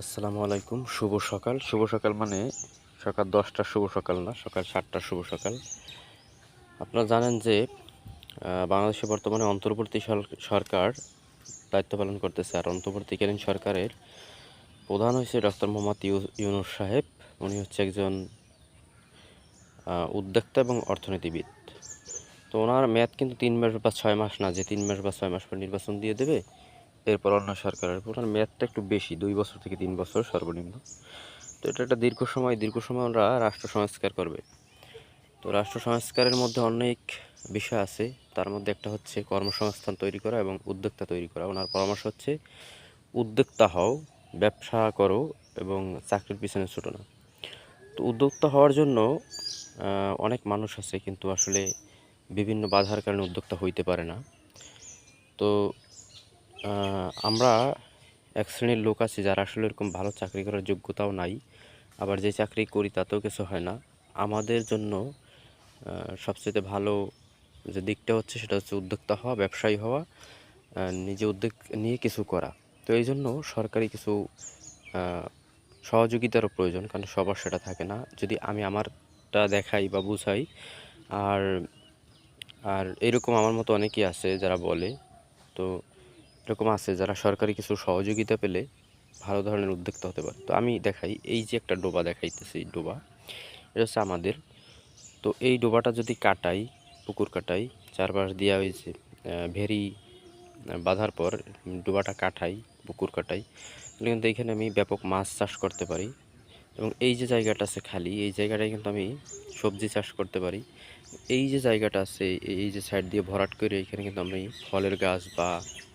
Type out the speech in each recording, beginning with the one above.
আসসালামু আলাইকুম, শুভ সকাল। শুভ সকাল মানে সকাল দশটার শুভ সকাল না, সকাল সাতটার শুভ সকাল। আপনারা জানেন যে বাংলাদেশে বর্তমানে অন্তর্বর্তী সরকার দায়িত্ব পালন করতেছে আর অন্তর্বর্তীকালীন সরকারের প্রধান হয়েছে ডক্টর মোহাম্মদ ইউ- ইউনুস সাহেব। উনি হচ্ছে একজন উদ্যোক্তা এবং অর্থনীতিবিদ। তো ওনার মেয়াদ কিন্তু তিন মাস বা ছয় মাস না, যে তিন মাস বা ছয় মাস পর নির্বাচন দিয়ে দেবে এরপর অন্য সরকারের ওনার মেয়াদটা একটু বেশি, দুই বছর থেকে তিন বছর সর্বনিম্ন। তো এটা একটা দীর্ঘ সময় দীর্ঘ সময় ওরা রাষ্ট্র সংস্কার করবে। তো রাষ্ট্র সংস্কারের মধ্যে অনেক বিষয় আছে। তার মধ্যে একটা হচ্ছে কর্মসংস্থান তৈরি করা এবং উদ্যোক্তা তৈরি করা। ওনার পরামর্শ হচ্ছে, উদ্যোক্তা হও, ব্যবসা করো এবং চাকরির পিছনে ছোটো না তো উদ্যোক্তা হওয়ার জন্য অনেক মানুষ আছে কিন্তু আসলে বিভিন্ন বাধার কারণে উদ্যোক্তা হইতে পারে না। তো আমরা এক শ্রেণির লোক আছি যারা আসলে এরকম ভালো চাকরি করার যোগ্যতাও নাই। আবার যে চাকরি করি তাতেও কিছু হয় না। আমাদের জন্য সবচেয়ে ভালো যে দিকটা হচ্ছে সেটা হচ্ছে উদ্যোক্তা হওয়া, ব্যবসায়ী হওয়া নিজে উদ্যোগ নিয়ে কিছু করা। তো এই জন্য সরকারি কিছু সহযোগিতারও প্রয়োজন, কারণ সবার সেটা থাকে না। যদি আমি আমারটা দেখাই বা বুঝাই, আর আর এরকম আমার মতো অনেকেই আছে যারা বলে, তো এরকম আছে যারা সরকারি কিছু সহযোগিতা পেলে ভালো ধরনের উদ্যোক্তা হতে পারে। তো আমি দেখাই, এই যে একটা ডোবা দেখাইতেছি, ডোবা। এটা হচ্ছে আমাদের। তো এই ডোবাটা যদি কাটাই, পুকুর কাটাই, চারপাশ দেওয়া হয়েছে ভেরি বাঁধার পর ডোবাটা কাটাই, পুকুর কাটাই কিন্তু এখানে আমি ব্যাপক মাছ চাষ করতে পারি। এবং এই যে জায়গাটা আছে খালি, এই জায়গাটায় কিন্তু আমি সবজি চাষ করতে পারি। এই যে জায়গাটা আছে, এই যে সাইড দিয়ে ভরাট করে এখানে কিন্তু আমি ফলের গাছ বা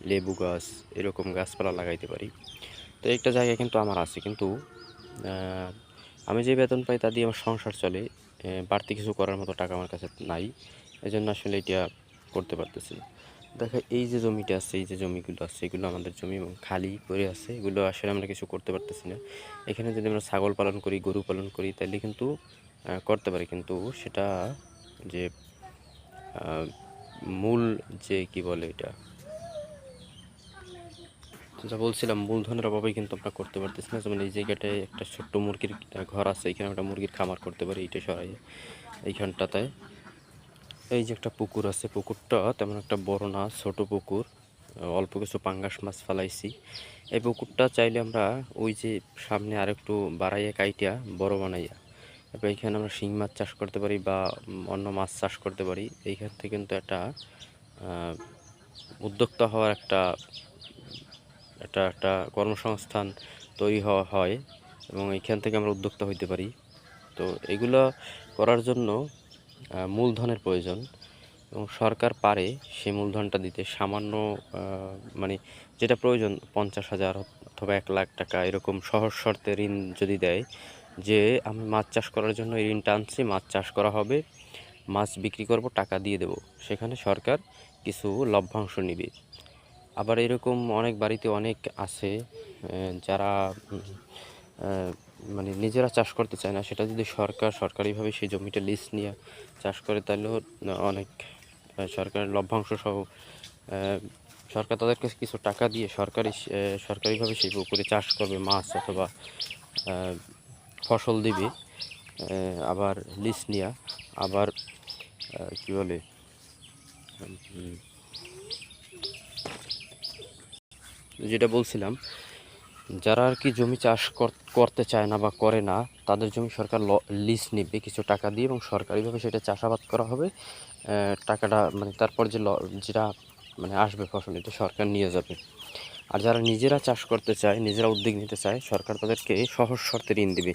লেবু গাছ, এরকম গাছপালা লাগাইতে পারি। তো একটা জায়গা কিন্তু আমার আছে, কিন্তু আমি যে বেতন পাই তা দিয়ে আমার সংসার চলে বাড়তি কিছু করার মতো টাকা আমার কাছে নাই এই জন্য আসলে এটা করতে পারতেছি দেখা, এই যে জমিটা আছে, এই যে জমিগুলো আছে, এগুলো আমাদের জমি খালি পড়ে আছে, এগুলো আসলে আমরা কিছু করতে পারতেছি না। এখানে যদি আমরা ছাগল পালন করি, গরু পালন করি তাহলে কিন্তু করতে পারি, কিন্তু সেটা যে মূল যে, কি বলে এটা যা বলছিলাম, মূলধনের অভাবে কিন্তু আমরা করতে পারতেছি না। যেমন এই জায়গাটায় একটা ছোট্ট মুরগির ঘর আছে, এখানে একটা মুরগির খামার করতে পারি এইটা সরাই এইখানটাতে। এই যে একটা পুকুর আছে, পুকুরটা তেমন একটা বড় না, ছোট পুকুর। অল্প কিছু পাঙ্গাস মাছ ফেলাইছি। এই পুকুরটা চাইলে আমরা ওই যে সামনে আরেকটু বাড়াইয়া, কাইটিয়া, বড় বানাইয়া এবার এখানে আমরা শিং মাছ চাষ করতে পারি বা অন্য মাছ চাষ করতে পারি। এইখান থেকে কিন্তু একটা উদ্যোক্তা হওয়ার একটা একটা একটা কর্মসংস্থান তৈরি হওয়া হয় এবং এখান থেকে আমরা উদ্যোক্তা হইতে পারি। তো এগুলো করার জন্য মূলধনের প্রয়োজন এবং সরকার পারে সেই মূলধনটা দিতে। সামান্য মানে যেটা প্রয়োজন, পঞ্চাশ হাজার অথবা এক লাখ টাকা, এরকম সহজ শর্তে ঋণ যদি দেয়, যে আমি মাছ চাষ করার জন্য এই ঋণটা আনছি, মাছ চাষ করা হবে, মাছ বিক্রি করব, টাকা দিয়ে দেব। সেখানে সরকার কিছু লভ্যাংশ নেবে। আবার এরকম অনেক বাড়িতে অনেক আছে যারা মানে নিজেরা চাষ করতে চায় না সেটা যদি সরকার সরকারিভাবে সেই জমিটা লিজ নিয়ে চাষ করে তাহলেও অনেক আহ, সরকারের লভ্যাংশ সহ সরকার তাদেরকে কিছু টাকা দিয়ে সরকারি সরকারিভাবে সেই পুকুরে চাষ করবে মাছ অথবা ফসল দিবে আবার লিজ নিয়ে আবার কি বলে যেটা বলছিলাম, যারা আর কি জমি চাষ কর- করতে চায় না বা করে না, তাদের জমি সরকার লিজ নেবে কিছু টাকা দিয়ে এবং সরকারিভাবে সেটা চাষাবাদ করা হবে। টাকাটা মানে তারপর যে যেটা মানে আসবে ফসল এটা সরকার নিয়ে যাবে। আর যারা নিজেরা চাষ করতে চায়, নিজেরা উদ্যোগ নিতে চায়, সরকার তাদেরকে সহজ শর্তে ঋণ দেবে।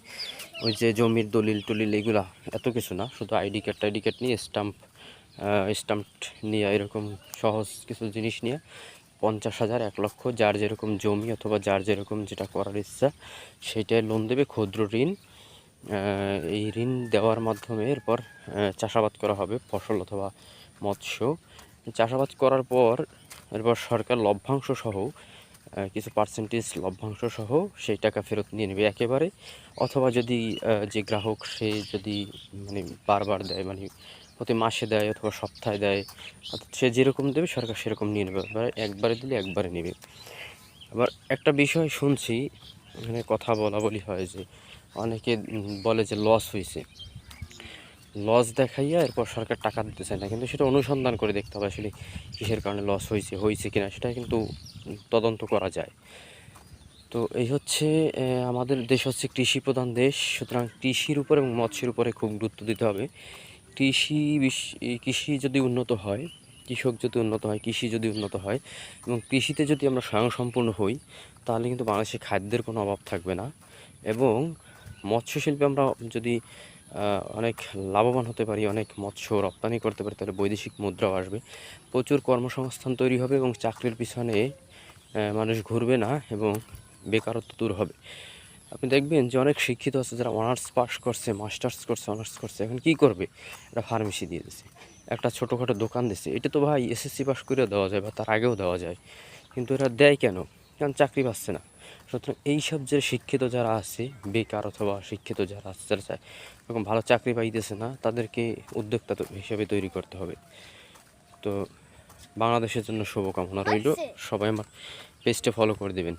ওই যে জমির দলিল টলিল এগুলা এত কিছু না, শুধু আইডি কার্ড টাইডি কার্ড নিয়ে স্টাম্প স্টাম্প নিয়ে এরকম সহজ কিছু জিনিস নিয়ে পঞ্চাশ হাজার, এক লক্ষ, যার যেরকম জমি অথবা যার যেরকম যেটা করার ইচ্ছা সেইটাই লোন দেবে ক্ষুদ্র ঋণ। এই ঋণ দেওয়ার মাধ্যমে এরপর চাষাবাদ করা হবে ফসল অথবা মৎস্য। চাষাবাদ করার পর, এরপর সরকার লভ্যাংশ সহ কিছু পার্সেন্টেজ লভ্যাংশ সহ সেই টাকা ফেরত নিয়ে নেবে একেবারে। অথবা যদি যে গ্রাহক সে যদি মানে বারবার দেয় মানে প্রতি মাসে দেয় অথবা সপ্তাহে দেয়। অর্থাৎ সে যেরকম দেবে, সরকার সেরকম নিয়ে নেবে। একবারে দিলে একবারে নেবে। আবার একটা বিষয় শুনছি এখানে কথা বলা বলি হয় যে, অনেকে বলে যে লস হয়েছে লস দেখাইয়া এরপর সরকার টাকা দিতে চায় না। কিন্তু সেটা অনুসন্ধান করে দেখতে হবে আসলে কিসের কারণে লস হয়েছে হয়েছে কিনা, সেটা কিন্তু তদন্ত করা যায়। তো এই হচ্ছে আমাদের দেশ হচ্ছে কৃষি প্রধান দেশ। সুতরাং কৃষির উপর এবং মৎস্যের উপরে খুব গুরুত্ব দিতে হবে। কৃষি কৃষি যদি উন্নত হয়, কৃষক যদি উন্নত হয়, কৃষি যদি উন্নত হয় এবং কৃষিতে যদি আমরা স্বয়ংসম্পূর্ণ হই, তাহলে কিন্তু বাংলাদেশে খাদ্যের কোনো অভাব থাকবে না এবং মৎস্য শিল্পে আমরা যদি অনেক লাভবান হতে পারি, অনেক মৎস্য রপ্তানি করতে পারি, তাহলে বৈদেশিক মুদ্রাও আসবে। প্রচুর কর্মসংস্থান তৈরি হবে এবং চাকরির পিছনে মানুষ ঘুরবে না এবং বেকারত্ব দূর হবে। আপনি দেখবেন যে অনেক শিক্ষিত আছে যারা অনার্স পাস করছে মাস্টার্স করছে অনার্স করছে। এখন কি করবে? এটা ফার্মেসি দিয়ে দিছে। একটা ছোটোখাটো দোকান দিছে। এটা তো ভাই এসএসসি পাস করে দেওয়া যায় বা তার আগেও দেওয়া যায়। কিন্তু এরা দেয় কেন? কারণ চাকরি পাচ্ছে না। সুতরাং এইসব যে শিক্ষিত যারা আছে বেকার অথবা শিক্ষিত যারা আছে যারা চায় এরকম ভালো চাকরি পাইতেছে না তাদেরকে উদ্যোক্তা হিসেবে তৈরি করতে হবে। তো বাংলাদেশের জন্য শুভকামনা রইল। সবাই আমার পেজটা ফলো করে দেবেন।